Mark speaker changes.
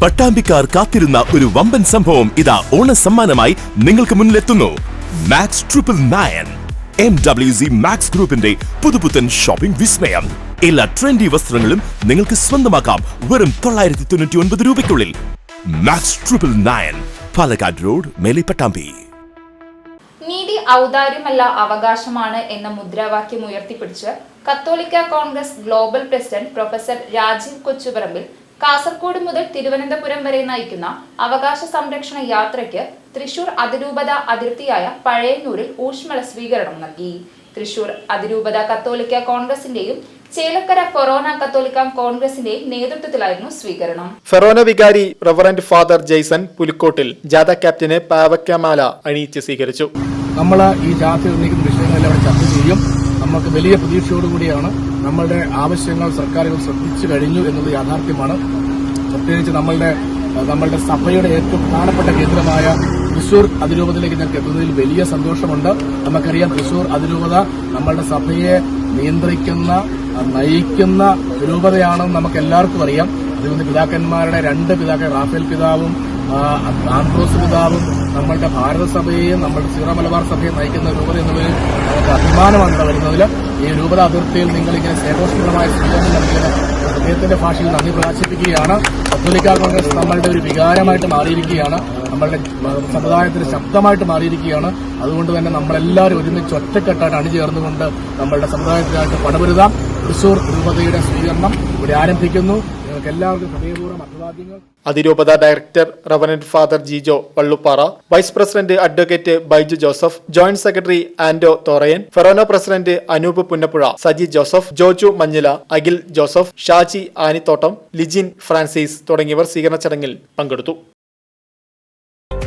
Speaker 1: പട്ടാമ്പിക്കാർ കാത്തിരുന്ന ഒരു വമ്പൻ സംഭവം ഇതാ ഓണ സമ്മാനമായി നിങ്ങൾക്ക് മുന്നിലെത്തുന്നു. Max triple nine M W C Max ഗ്രൂപ്പിന്റെ പുതുപുത്തൻ ഷോപ്പിംഗ് വിസ്മയം. എല്ലാ ട്രെൻഡി വസ്ത്രങ്ങളും നിങ്ങൾക്ക് സ്വന്തമാക്കാം വെറും തൊള്ളായിരത്തി തൊണ്ണൂറ്റി ഒൻപത് രൂപയ്ക്കുള്ളിൽ. Max triple nine Palakkad road Melipattambi Pattambi.
Speaker 2: നീതി ഔദാര്യമല്ല അവകാശമാണ് എന്ന മുദ്രാവാക്യം ഉയർത്തിപ്പിടിച്ച് കത്തോലിക്ക Congress global president professor Rajeev Kochuparambil Kasaragod മുതൽ തിരുവനന്തപുരം വരെ നയിക്കുന്ന അവകാശ സംരക്ഷണ യാത്രയ്ക്ക് തൃശൂർ അതിരൂപത അതിർത്തിയായ പഴയന്നൂരിൽ ഊഷ്മള സ്വീകരണം നൽകി. തൃശൂർ അതിരൂപത കത്തോലിക്ക കോൺഗ്രസിന്റെയും ചേലക്കര ഫൊറോന കത്തോലിക്ക കോൺഗ്രസിന്റെയും നേതൃത്വത്തിലായിരുന്നു സ്വീകരണം.
Speaker 3: ഫെറോന വികാരി റവറന്റ് ഫാദർ ജെയ്സൺ പുലിക്കോട്ടിൽ ജാഥ ക്യാപ്റ്റനെ പാവക്കമാല അണിയിച്ച് സ്വീകരിച്ചു.
Speaker 4: നമ്മൾ ഈ ജാഥ ഉന്നയിക്കുന്ന വിഷയങ്ങളെല്ലാം അവിടെ ചർച്ച ചെയ്യും. നമുക്ക് വലിയ പ്രതീക്ഷയോടുകൂടിയാണ് നമ്മളുടെ ആവശ്യങ്ങൾ സർക്കാരുകൾ ശ്രദ്ധിച്ചു കഴിഞ്ഞു എന്നത് യാഥാർത്ഥ്യമാണ്. പ്രത്യേകിച്ച് നമ്മളുടെ നമ്മളുടെ സഭയുടെ ഏറ്റവും പ്രധാനപ്പെട്ട കേന്ദ്രമായ തൃശൂർ അതിരൂപതയിലേക്ക് ഞങ്ങൾക്ക് എത്തുന്നതിൽ വലിയ സന്തോഷമുണ്ട്. നമുക്കറിയാം തൃശൂർ അതിരൂപത നമ്മളുടെ സഭയെ നിയന്ത്രിക്കുന്ന നയിക്കുന്ന രൂപതയാണെന്ന് നമുക്ക് എല്ലാവർക്കും അറിയാം അതുകൊണ്ട് പിതാക്കന്മാരുടെ രണ്ട് പിതാക്കൾ റാഫേൽ പിതാവും ആന്ത്രോസ് പിതാവും നമ്മളുടെ ഭാരതസഭയെയും നമ്മളുടെ സീറോ മലബാർ സഭയെ നയിക്കുന്ന രൂപത എന്നുള്ളതിൽ നമുക്ക് അഭിമാനമാണ് വരുന്നതിൽ ഈ രൂപത അതിർത്തിയിൽ നിങ്ങളിങ്ങനെ സ്നേഹോഷ്മളമായ സ്വീകരണം നൽകിയത് ഹൃദയത്തിന്റെ ഭാഷയിൽ നന്ദി പ്രകാശിപ്പിക്കുകയാണ്. കത്തോലിക്ക കോൺഗ്രസ് നമ്മളുടെ ഒരു വികാരമായിട്ട് മാറിയിരിക്കുകയാണ്. നമ്മളുടെ സമുദായത്തിന്റെ ശബ്ദമായിട്ട് മാറിയിരിക്കുകയാണ്. അതുകൊണ്ട് തന്നെ നമ്മളെല്ലാവരും ഒരുമിച്ച് ഒറ്റക്കെട്ടായിട്ട് അണിചേർന്നുകൊണ്ട് നമ്മളുടെ സമുദായത്തിനായിട്ട് പണപുരുതാം തൃശൂർ രൂപതയുടെ സ്വീകരണം ഇവിടെ ആരംഭിക്കുന്നു. എല്ലാവർക്കും ഹൃദയപൂർവം അഭിവാദ്യങ്ങൾ.
Speaker 3: അതിരൂപത director reverend father Jijo Vallupara vice president advocate Baiju Joseph joint secretary Anto Thorayan Forane president Anoop Punnappuzha Saji Joseph Joju Manjila Akhil Joseph Shaji Anithottam Lijin Francis തുടങ്ങിയവർ സ്വീകരണ ചടങ്ങിൽ പങ്കെടുത്തു.